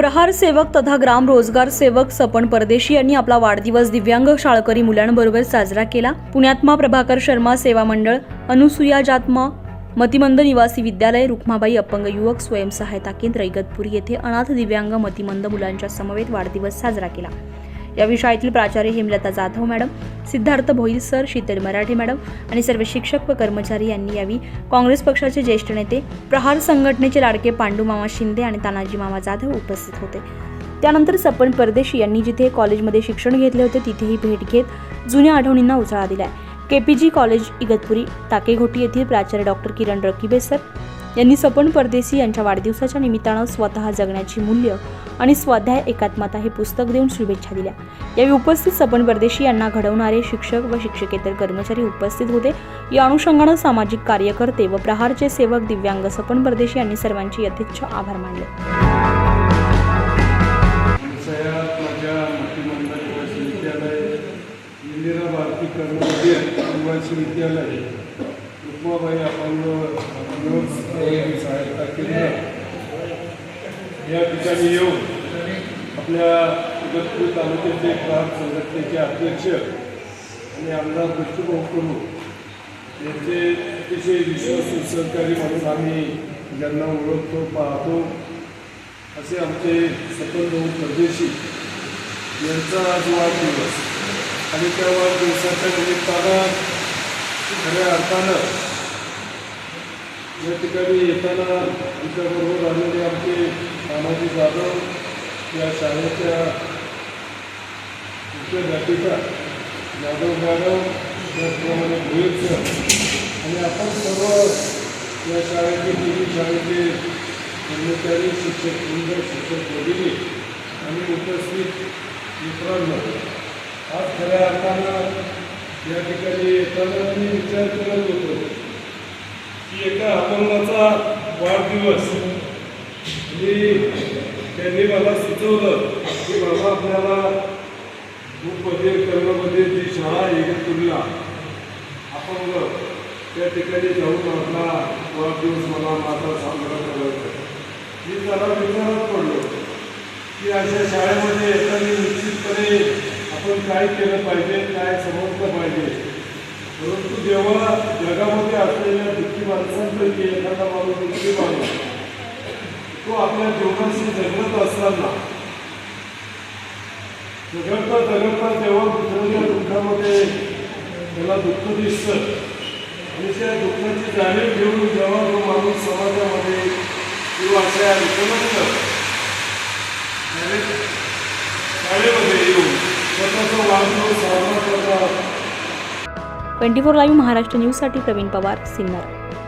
प्रहार सेवक तथा ग्राम रोजगार सेवक सपन परदेशी यांनी आपला वाढदिवस दिव्यांग शाळकरी मुलांबरोबर साजरा केला. पुण्यात्मा प्रभाकर शर्मा सेवा मंडळ अनुसुया जात्मा मतिमंद निवासी विद्यालय रुक्माबाई अपंग युवक स्वयंसहायता केंद्र इगतपुरी येथे अनाथ दिव्यांग मतिमंद मुलांच्या समवेत वाढदिवस साजरा केला. या विषयातील प्राचार्य Hemlata Jadhav madam Siddharth Bhoil sir Sheetal Marathe madam आणि सर्व शिक्षक व कर्मचारी यांनी यावेळी काँग्रेस पक्षाचे ज्येष्ठ नेते प्रहार संघटनेचे लाडके पांडू मामा शिंदे आणि तानाजी मामा जाधव उपस्थित होते. त्यानंतर सपन परदेशी यांनी जिथे कॉलेजमध्ये शिक्षण घेतले होते तिथेही भेट घेत जुन्या आठवणींना उजाळा दिलाय. केपीजी कॉलेज इगतपुरी टाकेघोटी येथील प्राचार्य डॉक्टर किरण रकिबे सर यांनी सपन परदेसी यांच्या वाढदिवसाच्या निमित्तानं स्वतः जगण्याची मूल्य आणि स्वाध्याय एकात्मता हे पुस्तक देऊन शुभेच्छा दिल्या. यावेळी उपस्थित सपन परदेशी यांना घडवणारे शिक्षक व शिक्षकेतर कर्मचारी उपस्थित होते. या अनुषंगानं सामाजिक कार्यकर्ते व प्रहारचे सेवक दिव्यांग सपन परदेशी यांनी सर्वांचे यथेच्छ आभार मानले. इंदिरा भारती कर्मचारी विद्यालय रुक्माबाई अपंग अपंग सहायता केंद्र या ठिकाणी येऊन आपल्या इगतपुरी तालुक्याचे ग्राम संघटनेचे अध्यक्ष आणि आमदार दृष्टिकोन करू यांचे अतिशय विश्वासू सहकारी म्हणून आम्ही ज्यांना ओळखतो पाहतो असे आमचे सफल भाऊ परदेशी यांचा आज वाढदिवस आणि त्या वाढदिवसाच्या निमित्तानं खऱ्या अर्थानं या ठिकाणी येताना तिच्याबरोबर आलेले आमचे तानाजी जाधव या शाळेच्या मुख्याध्यापिका जाधव मॅडम त्याचप्रमाणे भोईर सर आणि आपण सर्व या शाळेचे तिन्ही शाळेचे कर्मचारी शिक्षक वृंद शिक्षक वगैरे आणि उपस्थित मित्रांनो आज खऱ्या अर्थानं या ठिकाणी येताना मी विचार करत होतो. की एका अपंगाचा वाढदिवस. मी त्यांनी मला सुचवलं की बाबा आपल्याला भूपदेर कर्ममध्ये जी शाळा इगतपुरीला अपंग त्या ठिकाणी जाऊन आपला वाढदिवस मला माझा साजरा करायचा मी त्याला विचारात पडलो की अशा शाळेमध्ये येताना निश्चितपणे आपण काय केलं पाहिजे काय समजलं पाहिजे? परंतु जेव्हा जगामध्ये असलेल्या दुःखी माणसांपैकी एखादा माणूस दुःखी माणूस तो आपल्या जीवनाशी जगत असताना जगडता जगडता तेव्हा दुसऱ्याच्या दुःखामध्ये त्याला दुःख दिसतं. आणि त्या दुःखाची जाणीव घेऊन जेव्हा तो माणूस समाजामध्ये किंवा अशा उपलब्ध शाळेमध्ये येऊन स्वतःचा वाढदिवस साजरा करतात ट्वेंटी फोर लाईव्ह महाराष्ट्र न्यूजसाठी प्रवीण पवार सिन्नर.